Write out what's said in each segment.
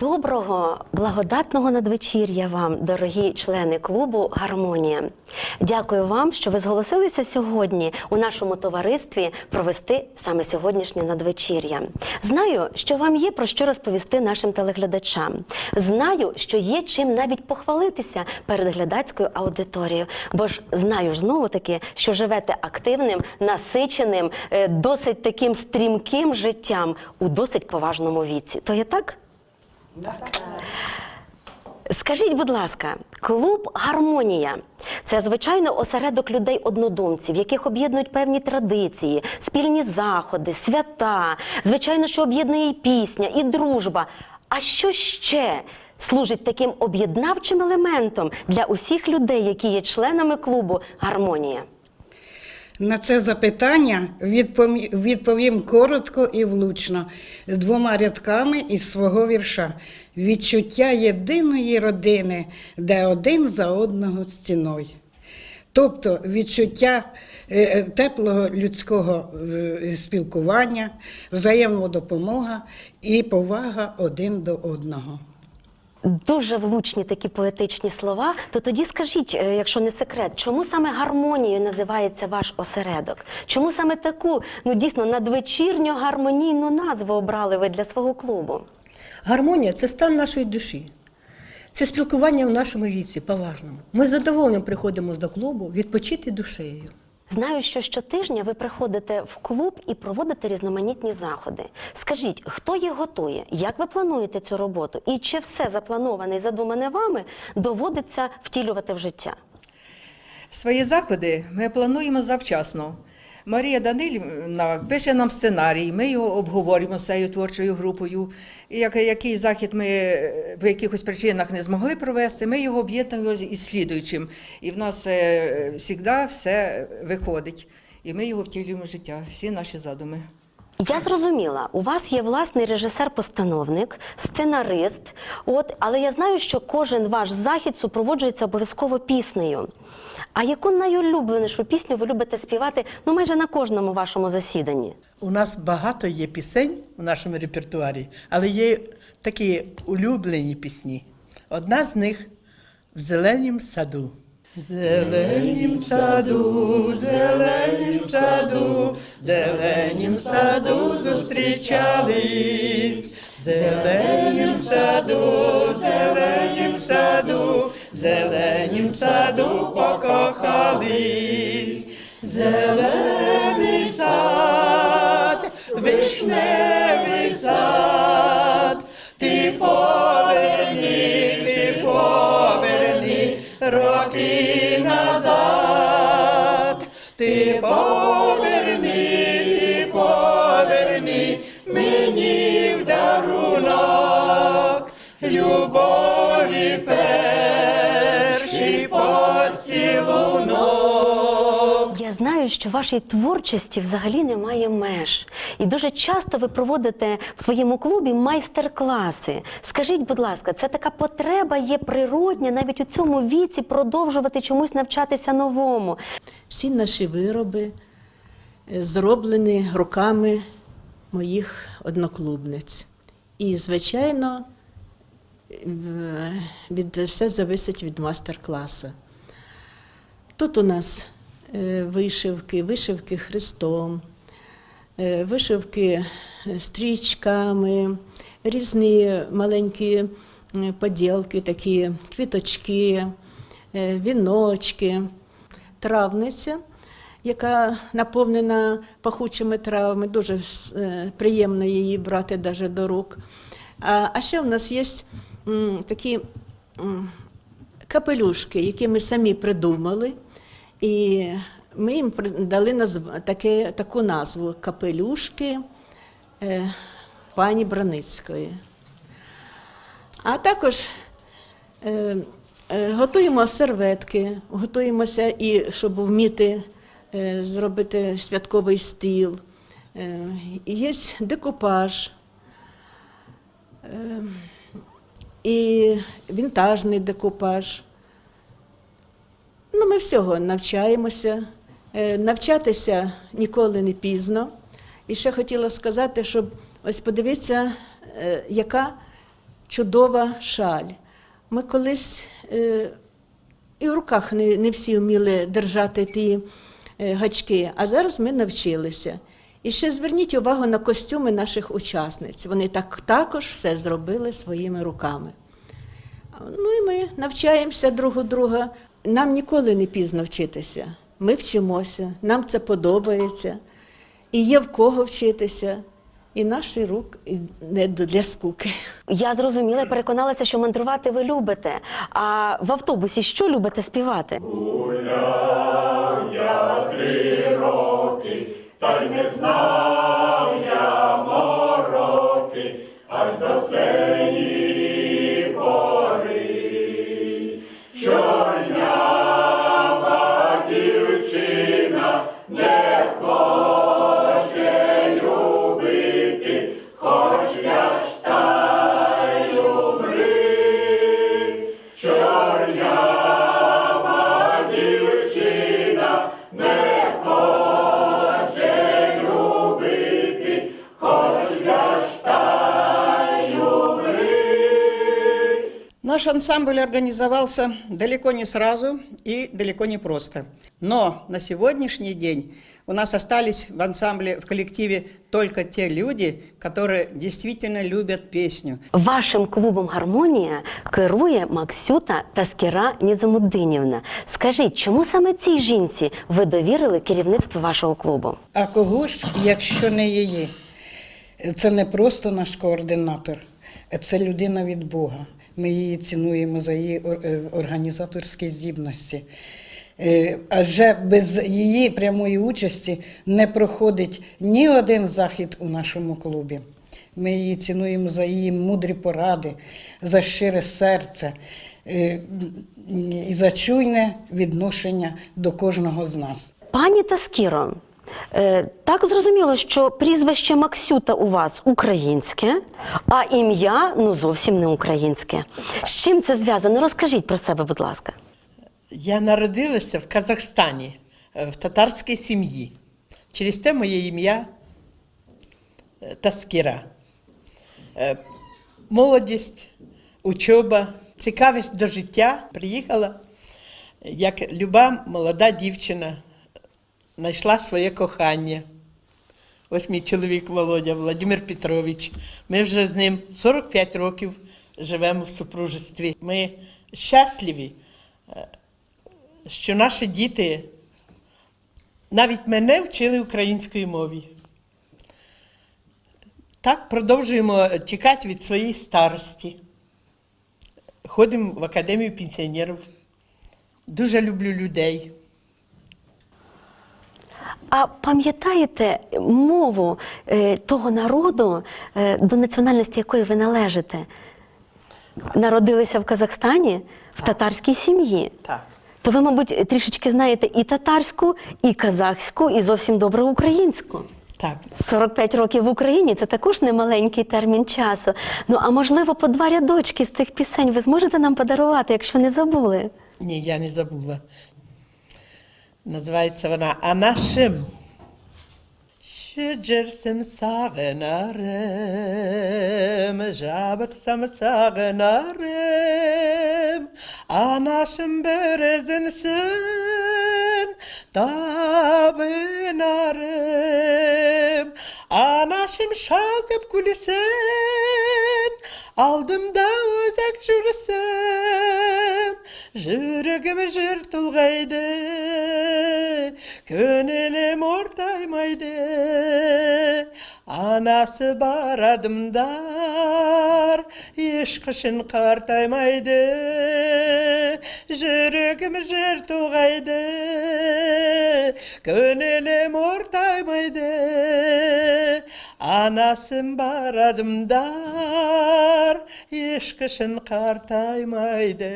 Доброго, благодатного надвечір'я вам, дорогі члени клубу Гармонія. Дякую вам, що ви зголосилися сьогодні у нашому товаристві провести саме сьогоднішнє надвечір'я. Знаю, що вам є про що розповісти нашим телеглядачам. Знаю, що є чим навіть похвалитися перед глядацькою аудиторією. Бо ж знаю знову таки, що живете активним, насиченим, е, досить таким стрімким життям у досить поважному віці. То є так? Скажіть, будь ласка, клуб Гармонія це звичайно осередок людей однодумців, яких об'єднують певні традиції, спільні заходи, свята. Звичайно, що об'єднує і пісня, і дружба. А що ще служить таким об'єднавчим елементом для усіх людей, які є членами клубу Гармонія? На це запитання відповім, коротко і влучно, з двома рядками із свого вірша. Відчуття єдиної родини, де один за одного стіною. Тобто відчуття е, е, теплого людського е, спілкування, взаємодопомога і повага один до одного. Дуже влучні такі поетичні слова. То тоді скажіть, е, якщо не секрет, чому саме гармонією називається ваш осередок? Чому саме таку ну дійсно надвечірню гармонійну назву обрали ви для свого клубу? Гармонія це стан нашої душі. Це спілкування в нашому віці, поважному. Ми з задоволенням приходимо до клубу відпочити душею. Знаю, що щотижня ви приходите в клуб і проводите різноманітні заходи. Скажіть, хто їх готує? Як ви плануєте цю роботу? І чи все заплановане і задумане вами доводиться втілювати в життя? Свої заходи ми плануємо завчасно. Марія Данилівна пише нам сценарій, ми його обговорюємо з цією творчою групою. І як, який захід ми е, по якихось причинах не змогли провести, ми його об'єднуємо із слідуючим. І в нас е, завжди все виходить. І ми його втілюємо в життя, всі наші задуми. Я зрозуміла, у вас є власний режисер-постановник, сценарист. От, але я знаю, що кожен ваш захід супроводжується обов'язково піснею. А яку найулюбленішу пісню ви любите співати ну майже на кожному вашому засіданні? У нас багато є пісень у нашому репертуарі, але є такі улюблені пісні. Одна з них в зеленім саду. Зеленім саду, зеленім саду, зеленім саду зустрічались. Зеленім саду, зеленім саду, зеленім саду покохались. Зелений сад, вишневий сад, роки назад, ти Я що вашій творчості взагалі немає меж. І дуже часто ви проводите в своєму клубі майстер-класи. Скажіть, будь ласка, це така потреба є природня навіть у цьому віці продовжувати чомусь навчатися новому. Всі наші вироби е, зроблені руками моїх одноклубниць. І, звичайно, від, все зависить від мастер-класу. Тут у нас е, вишивки, вишивки хрестом, е, вишивки е, стрічками, різні маленькі е, поділки, такі квіточки, е, віночки, травниця, яка наповнена пахучими травами, дуже е, приємно її брати даже до рук. А ще в нас є такі капелюшки, які ми самі придумали. І ми їм дали назв... таке, таку назву капелюшки е, пані Браницької. А також е, е, готуємо серветки, готуємося і щоб вміти е, зробити святковий стіл. Е, є декупаж. Е, і вінтажний декупаж. Ну, ми всього навчаємося. Е, Навчатися ніколи не пізно. І ще хотіла сказати, щоб ось подивіться, е, яка чудова шаль. Ми колись е, і в руках не, всі вміли держати ті гачки, а зараз ми навчилися. І ще зверніть увагу на костюми наших учасниць. Вони так також все зробили своїми руками. Ну і ми навчаємося друг у друга. Нам ніколи не пізно вчитися. Ми вчимося, нам це подобається. І є в кого вчитися. І наші рук не для скуки. Я зрозуміла і переконалася, що мандрувати ви любите. А в автобусі що любите співати? Наш ансамбль организовался далеко не сразу и далеко не просто. Но на сегодняшний день у нас остались в ансамбле, в коллективе только те люди, которые действительно любят песню. Вашим клубом Гармонія керує Максюта Таскіра Нізамудинівна. Скажіть, чому саме цій жінці ви довірили керівництво вашого клубу? А кого ж, якщо не її? Це не просто наш координатор, це людина від Бога. Ми її цінуємо за її е, організаторські здібності. Е, Адже без її прямої участі не проходить ні один захід у нашому клубі. Ми її цінуємо за її мудрі поради, за щире серце е, і за чуйне відношення до кожного з нас. Пані Таскіро, е, так зрозуміло, що прізвище Максюта у вас українське, а ім'я ну зовсім не українське. З чим це зв'язано? Розкажіть про себе, будь ласка. Я народилася в Казахстані, е, в татарській сім'ї. Через те моє ім'я е, Таскіра. Е, Молодість, учоба, цікавість до життя. Приїхала, е, як люба молода дівчина, знайшла своє кохання. Ось мій чоловік Володя Владимир Петрович. Ми вже з ним 45 років живемо в супружестві. Ми щасливі, е, що наші діти навіть мене вчили української мові. Так продовжуємо тікати від своєї старості. Ходимо в академію пенсіонерів. Дуже люблю людей. А пам'ятаєте мову е, того народу, е, до національності якої ви належите? Народилися в Казахстані в татарській сім'ї. Так. То ви, мабуть, трішечки знаєте і татарську, і казахську, і зовсім добре українську. Так. 45 років в Україні це також немаленький термін часу. Ну а можливо, по два рядочки з цих пісень ви зможете нам подарувати, якщо не забули. Ні, я не забула. Називається вона А нашим. Şecersim sağınarım, jabıksam sağınarım. Anaşım berezinsin, tabınarım. Anaşım şakıp gülisin, aldım алдымда өзек жүрсем жүрегім жыр тұлғайды, көңілім ортаймайды. Анасы бар адымдар ешқашан қартаймайды. Жүрегім жүр тұлғайды, көңілім ортаймайды. анасын барадымдар ешкішін қартаймайды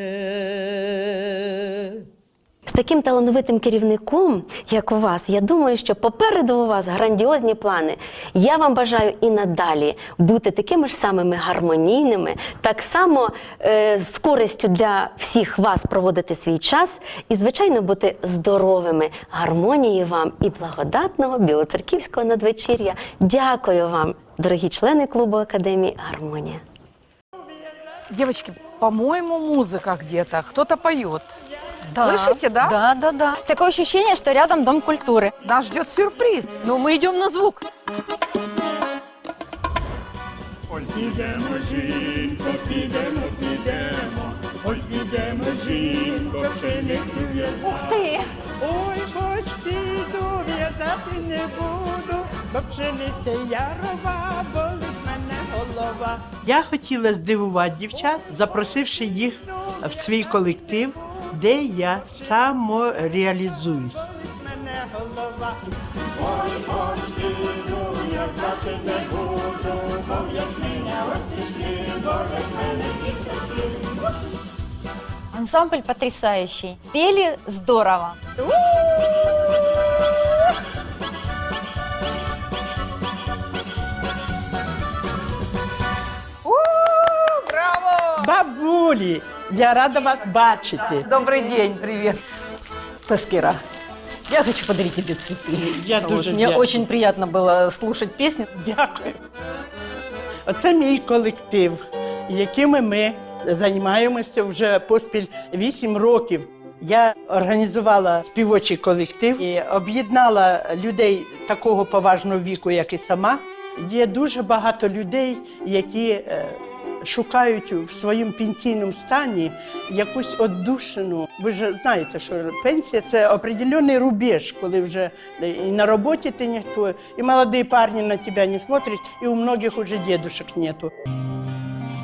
таким талановитим керівником, як у вас, я думаю, що попереду у вас грандіозні плани. Я вам бажаю і надалі бути такими ж самими гармонійними, так само е, з користю для всіх вас проводити свій час і, звичайно, бути здоровими. Гармонії вам і благодатного білоцерківського надвечір'я. Дякую вам, дорогі члени клубу Академії Гармонія. Девочки, по-моему, музыка где-то. Кто-то поет. Да. Слышите, да? Да, да, да. Такое ощущение, что рядом Дом культуры. Нас ждет сюрприз. Но мы идем на звук. Підемо, жінко, підемо, підемо, ой, підемо, жінко, пшеницю в'язати. Ух ты! Ой, хоч піду, в'язати не буду, бо пшениця ярова, болить мене голова. Я хотіла здивувати дівчат, запросивши їх в свій колектив, де я самореалізуюсь. Мене не буду, діточки. Ансамбль потрясающий. Пели здорово. я рада вас бачити. Добрый день, привет. Таскира, я хочу подарить тебе цветы. Я Вот, дуже Мне вдячна. очень приятно было слушать песни. Дякую. Оце мій колектив, якими ми займаємося вже поспіль 8 років. Я організувала співочий колектив і об'єднала людей такого поважного віку, як і сама. Є дуже багато людей, які е, шукають в своєму пенсійному стані якусь оддушину. Ви ж знаєте, що пенсія це определенний рубеж, коли вже і на роботі ти ніхто, і молоді парні на тебе не смотрять, і у многих уже дедушек нету.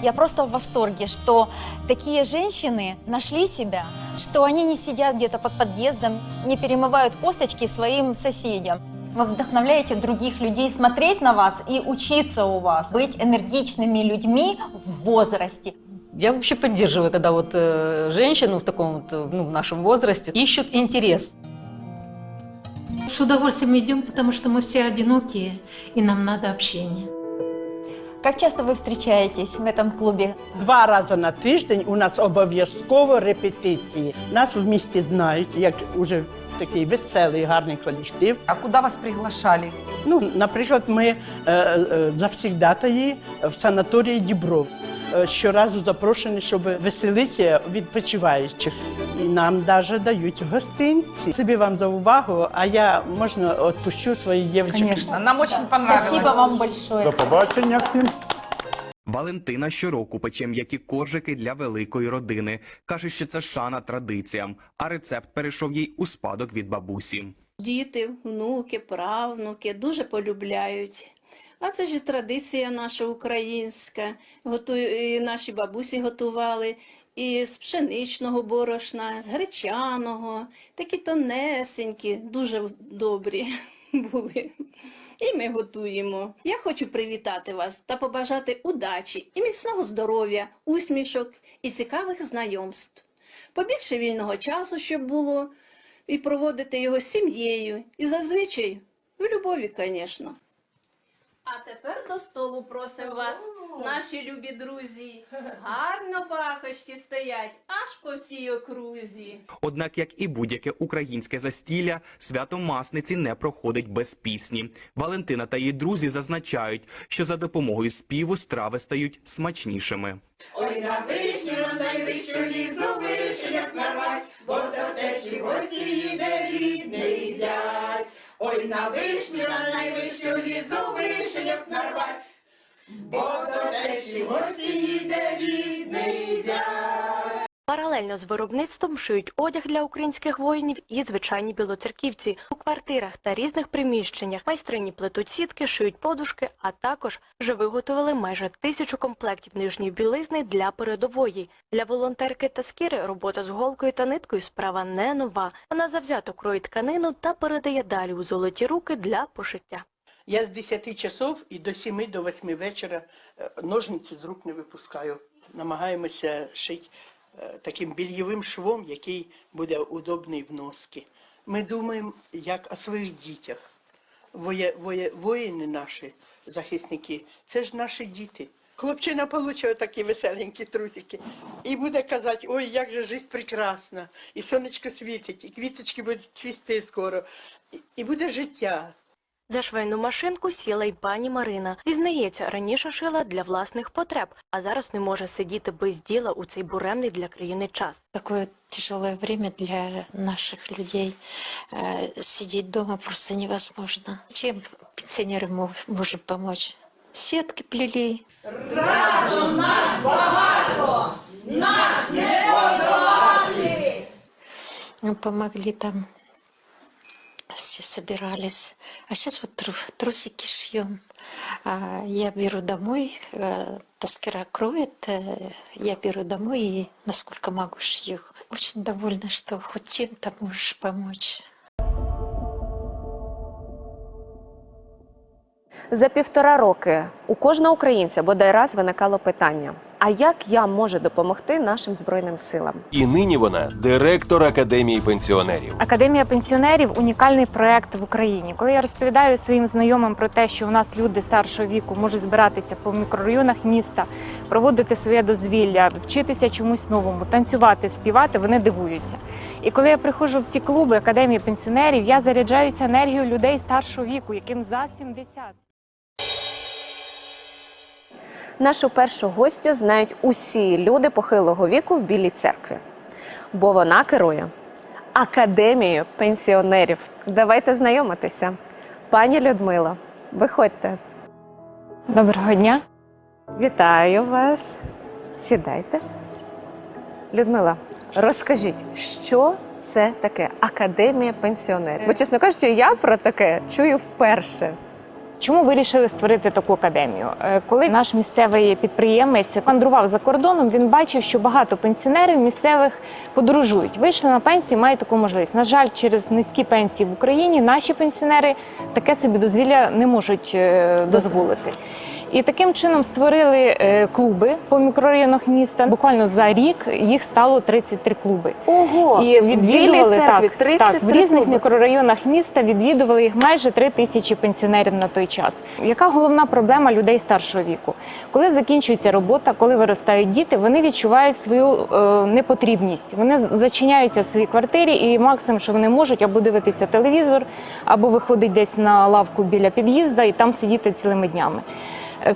Я просто в восторге, что такие женщины нашли себя, что они не сидят где-то под подъездом, не перемывают косточки своим соседям. Вы вдохновляете других людей смотреть на вас и учиться у вас, быть энергичными людьми в возрасте. Я вообще поддерживаю, когда вот э, женщину в таком вот, э, ну, в нашем возрасте ищут интерес. С удовольствием идем, потому что мы все одинокие, и нам надо общение. Как часто вы встречаетесь в этом клубе? Два рази на тиждень у нас обов'язково репетиції. Нас в місті знають як уже такий веселий, гарний колектив. А куда вас приглашали? Ну, наприклад, ми е, е, завсігдатаї в санаторії Дібров. Е, Щоразу запрошені, щоб веселити відпочиваючих. І нам навіть дають гостинці. Собі вам за увагу, а я можна відпущу своїх дівчат. Конечно, нам очень понравилось. Спасибо вам большое. До побачення всім. Валентина щороку пече м'які коржики для великої родини. Каже, що це шана традиціям, а рецепт перейшов їй у спадок від бабусі. Діти, внуки, правнуки дуже полюбляють. А це ж традиція наша українська. Готую, і наші бабусі готували і з пшеничного борошна, з гречаного, такі тонесенькі, дуже добрі були. І ми готуємо. Я хочу привітати вас та побажати удачі і міцного здоров'я, усмішок і цікавих знайомств. Побільше вільного часу, щоб було, і проводити його з сім'єю. І зазвичай в любові, звісно. А тепер до столу просимо вас, наші любі друзі. Гарно пахощі стоять аж по всій окрузі. Однак, як і будь-яке українське застілля, свято Масниці не проходить без пісні. Валентина та її друзі зазначають, що за допомогою співу страви стають смачнішими. Ой, на вишню, на найвищу лізу, вишенят нарвать, бо до тещі гості зять. Ой, на вишню, на найвищу лізу, вишеньок нарвать, бо до тещі гості їде рідний зять. Паралельно з виробництвом шиють одяг для українських воїнів і звичайні білоцерківці. У квартирах та різних приміщеннях майстрині плетуть сітки, шиють подушки, а також вже виготовили майже тисячу комплектів нижньої білизни для передової. Для волонтерки та скіри робота з голкою та ниткою справа не нова. Вона завзято кроїть тканину та передає далі у золоті руки для пошиття. Я з 10 часов і до 7 до 8 вечора е, ножниці з рук не випускаю. Намагаємося шити таким більєвим швом, який буде удобний в носки. Ми думаємо, як о своїх дітях. Воє, воє, воїни наші, захисники, це ж наші діти. Хлопчина получить такі веселенькі трусики і буде казати, ой, як же життя прекрасна, і сонечко світить, і квіточки будуть цвісти скоро, і, і буде життя. За швейну машинку сіла й пані Марина. Зізнається, раніше шила для власних потреб, а зараз не може сидіти без діла у цей буремний для країни час. Такое тяжелое время для наших людей. Э, Сидеть дома просто невозможно. Чем пенсионерам мов- можем помочь? Сетки плели. Ну, Помогли там. Все собирались. А сейчас вот трусики шьем. Я беру домой, э, таскера кроет, э, я беру домой и насколько могу шью. Очень довольна, что хоть чем-то можешь помочь. За півтора роки у кожного українця бодай раз виникало питання: а як я можу допомогти нашим збройним силам? І нині вона директор академії пенсіонерів. Академія пенсіонерів унікальний проект в Україні. Коли я розповідаю своїм знайомим про те, що у нас люди старшого віку можуть збиратися по мікрорайонах міста, проводити своє дозвілля, вчитися чомусь новому, танцювати, співати, вони дивуються. І коли я приходжу в ці клуби Академії пенсіонерів, я заряджаюся енергією людей старшого віку, яким за 70. Нашу першу гостю знають усі люди похилого віку в Білій церкві, бо вона керує академією пенсіонерів. Давайте знайомитися. Пані Людмила, виходьте. Доброго дня. Вітаю вас. Сідайте. Людмила, розкажіть, що це таке академія пенсіонерів? Бо, чесно кажучи, я про таке чую вперше. Чому вирішили створити таку академію? Е, Коли наш місцевий підприємець мандрував за кордоном, він бачив, що багато пенсіонерів місцевих подорожують. Вийшли на пенсію, мають таку можливість. На жаль, через низькі пенсії в Україні наші пенсіонери таке собі дозвілля не можуть е, дозволити. І таким чином створили е, клуби по мікрорайонах міста. Буквально за рік їх стало 33 клуби. Ого! І відвідували церкві так, 33 так, в різних клуби. мікрорайонах міста відвідували їх майже 3 тисячі пенсіонерів на той час. Яка головна проблема людей старшого віку? Коли закінчується робота, коли виростають діти, вони відчувають свою е, непотрібність. Вони зачиняються в своїй квартирі, і максимум, що вони можуть, або дивитися телевізор, або виходить десь на лавку біля під'їзда і там сидіти цілими днями.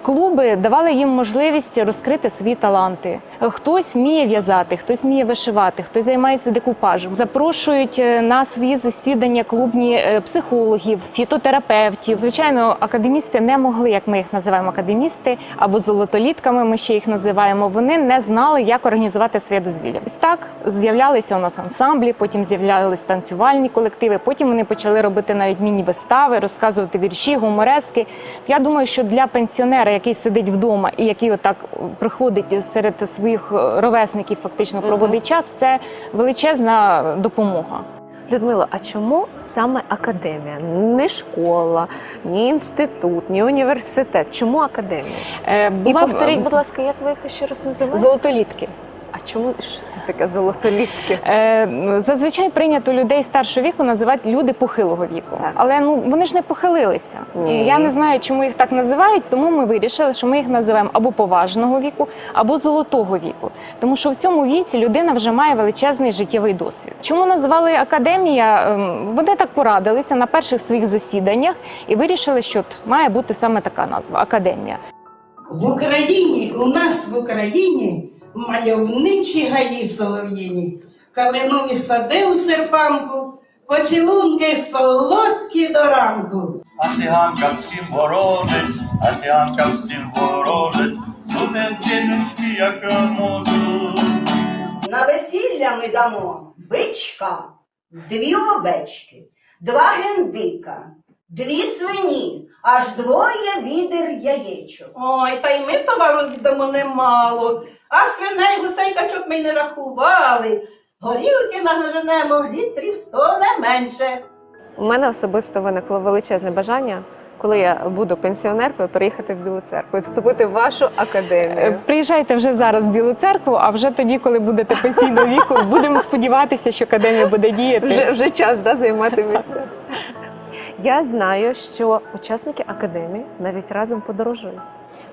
Клуби давали їм можливість розкрити свої таланти. Хтось вміє в'язати, хтось вміє вишивати, хтось займається декупажем. Запрошують е, на свої засідання клубні е, психологів, фітотерапевтів. Звичайно, академісти не могли, як ми їх називаємо академісти, або золотолітками. Ми ще їх називаємо. Вони не знали, як організувати своє дозвілля. Ось так з'являлися у нас ансамблі, потім з'являлися танцювальні колективи. Потім вони почали робити навіть міні-вистави, розказувати вірші, гуморески. Я думаю, що для пенсіонера, який сидить вдома і який отак приходить серед своїх е, ровесників, фактично проводить час, це величезна допомога. Людмила, а чому саме академія? Не школа, ні інститут, ні університет. Чому академія? Е, І повторіть, будь ласка, як ви їх ще раз називаєте? Золотолітки. А чому що це таке золотолітки? Е, зазвичай прийнято людей старшого віку називати люди похилого віку. Але ну вони ж не похилилися. Ні. Я не знаю, чому їх так називають, тому ми вирішили, що ми їх називаємо або поважного віку, або золотого віку. Тому що в цьому віці людина вже має величезний життєвий досвід. Чому називали академія? Ем, Вони так порадилися на перших своїх засіданнях і вирішили, що от має бути саме така назва академія. В Україні, у нас в Україні мальовничі гаї солов'їні, калинові сади у серпанку, поцілунки солодкі до ранку. А циганка всім ворожить, а циганка всім ворожить, буде діночки, як можуть. На весілля ми дамо бичка, дві овечки, два гендика, дві свині, аж двоє відер яєчок. Ой, та й ми товару віддамо немало, а свиней гусей качок ми й не рахували. Горілки наженемо літрів сто не менше. У мене особисто виникло величезне бажання, коли я буду пенсіонеркою, переїхати в Білу церкву і вступити в вашу Е, академію. Приїжджайте вже зараз в Білу церкву, а вже тоді, коли будете пенсійного віку, будемо сподіватися, що академія буде діяти. Вже, вже час да, займати місце. Я знаю, що учасники академії навіть разом подорожують.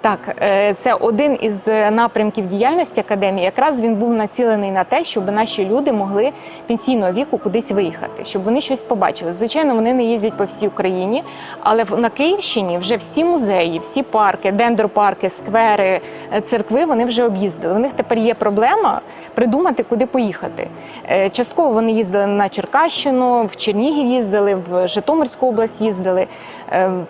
Так, е, це один із напрямків діяльності академії. Якраз він був націлений на те, щоб наші люди могли пенсійного віку кудись виїхати, щоб вони щось побачили. Звичайно, вони не їздять по всій Україні, але на Київщині вже всі музеї, всі парки, дендропарки, сквери, е, церкви вони вже об'їздили. У них тепер є проблема придумати, куди поїхати. Е, Частково вони їздили на Черкащину, в Чернігів їздили, в Житомирську область їздили.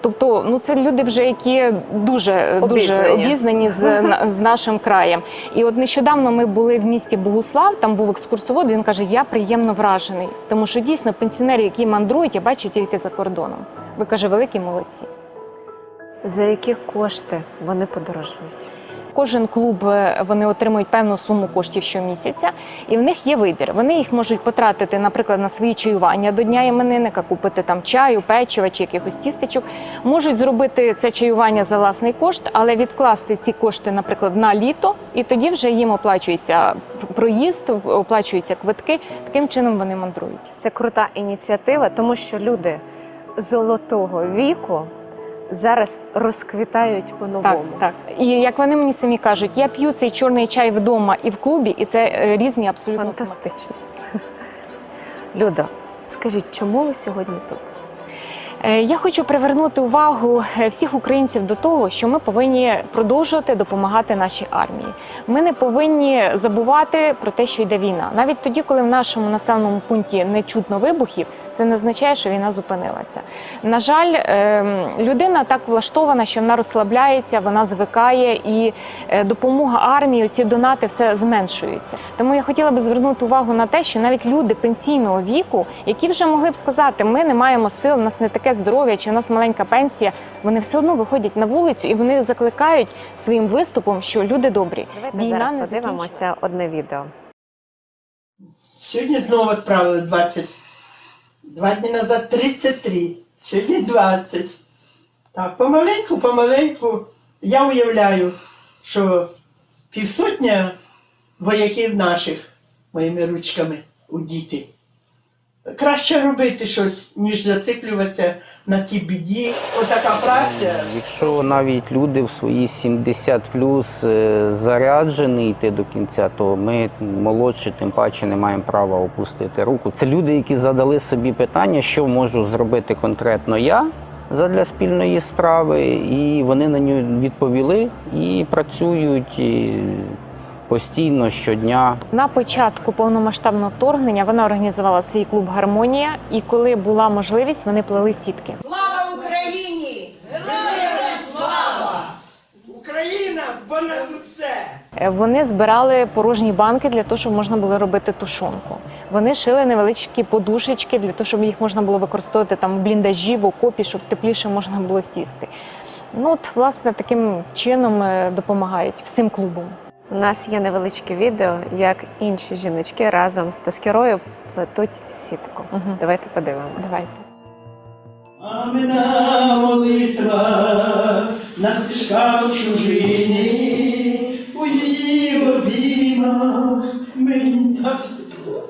Тобто, ну це люди вже які дуже дуже Обізнані. обізнані з, з нашим краєм. І от нещодавно ми були в місті Богуслав, там був екскурсовод. Він каже: Я приємно вражений, тому що дійсно пенсіонери, які мандрують, я бачу тільки за кордоном. Ви каже, великі молодці. За які кошти вони подорожують? Кожен клуб е, вони отримують певну суму коштів щомісяця, і в них є вибір. Вони їх можуть потратити, наприклад, на свої чаювання до дня іменинника, купити там чаю, печива чи якихось тістечок. Можуть зробити це чаювання за власний кошт, але відкласти ці кошти, наприклад, на літо, і тоді вже їм оплачується проїзд, оплачуються квитки. Таким чином вони мандрують. Це крута ініціатива, тому що люди золотого віку зараз розквітають по-новому. Так, так. І як вони мені самі кажуть, я п'ю цей чорний чай вдома і в клубі, і це е, різні абсолютно Фантастично. Людо, скажіть, чому ви сьогодні тут? Е, Я хочу привернути увагу е, всіх українців до того, що ми повинні продовжувати допомагати нашій армії. Ми не повинні забувати про те, що йде війна. Навіть тоді, коли в нашому населеному пункті не чутно вибухів, це не означає, що війна зупинилася. На жаль, ем, людина так влаштована, що вона розслабляється, вона звикає, і е, допомога армії, ці донати все зменшуються. Тому я хотіла би звернути увагу на те, що навіть люди пенсійного віку, які вже могли б сказати, ми не маємо сил, нас не таке здоров'я, чи у нас маленька пенсія, вони все одно виходять на вулицю і вони закликають своїм виступом, що люди добрі. Давайте зараз подивимося одне відео. Сьогодні знову відправили 20. Два дні назад 33. Сьогодні 20. Так, помаленьку, помаленьку. Я уявляю, що півсотня вояків наших моїми ручками у діти. Краще робити щось, ніж зациклюватися на тій біді. Отака праця. Якщо навіть люди в свої 70 плюс е, заряджені йти до кінця, то ми молодші, тим паче не маємо права опустити руку. Це люди, які задали собі питання, що можу зробити конкретно я задля спільної справи, і вони на нього відповіли і працюють і постійно щодня. На початку повномасштабного вторгнення вона організувала свій клуб Гармонія, і коли була можливість, вони плели сітки. Слава Україні! Героям слава! Україна понад усе! Е, Вони збирали порожні банки для того, щоб можна було робити тушонку. Вони шили невеличкі подушечки для того, щоб їх можна було використовувати там в бліндажі, в окопі, щоб тепліше можна було сісти. Ну от, власне, таким чином е, допомагають всім клубам. У нас є невеличке відео, як інші жіночки разом з таскірою плетуть сітку. Давайте подивимося. Давайте. Мамина молитва на стежках у чужині, у її обіймах мені так тепло.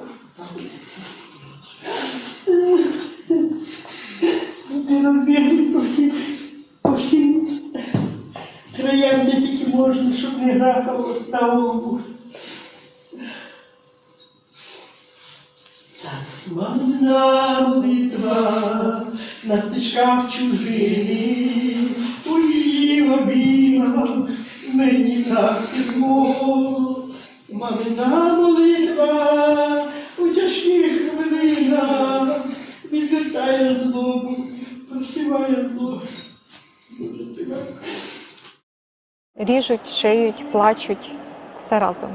Ти розбіглись по всім, по всім краям, де тільки можна, щоб не грахало на голову. Мамина молитва на стежках чужих, у її обіймах мені так тепло. Мамина молитва у тяжких хвилинах відвертає злобу, просіває зло. Дуже тебе. Ріжуть, шиють, плачуть, все разом.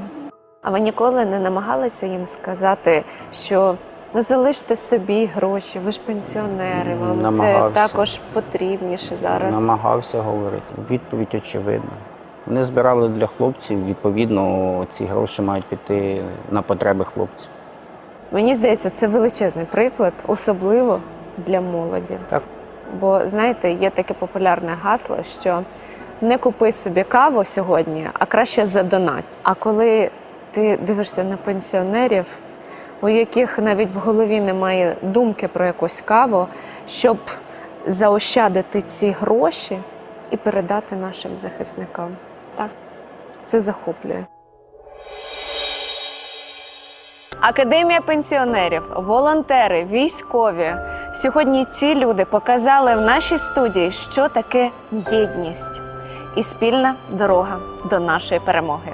А ви ніколи не намагалися їм сказати, що ну залиште собі гроші, ви ж пенсіонери, вам це також потрібніше зараз. Намагався говорити. Відповідь очевидна. Вони збирали для хлопців, відповідно, ці гроші мають піти на потреби хлопців. Мені здається, це величезний приклад, особливо для молоді. Так. Бо знаєте, є таке популярне гасло, що не купи собі каву сьогодні, а краще задонать. А коли ти дивишся на пенсіонерів, у яких навіть в голові немає думки про якусь каву, щоб заощадити ці гроші і передати нашим захисникам. Так, це захоплює. Академія пенсіонерів, волонтери, військові. Сьогодні ці люди показали в нашій студії, що таке єдність і спільна дорога до нашої перемоги.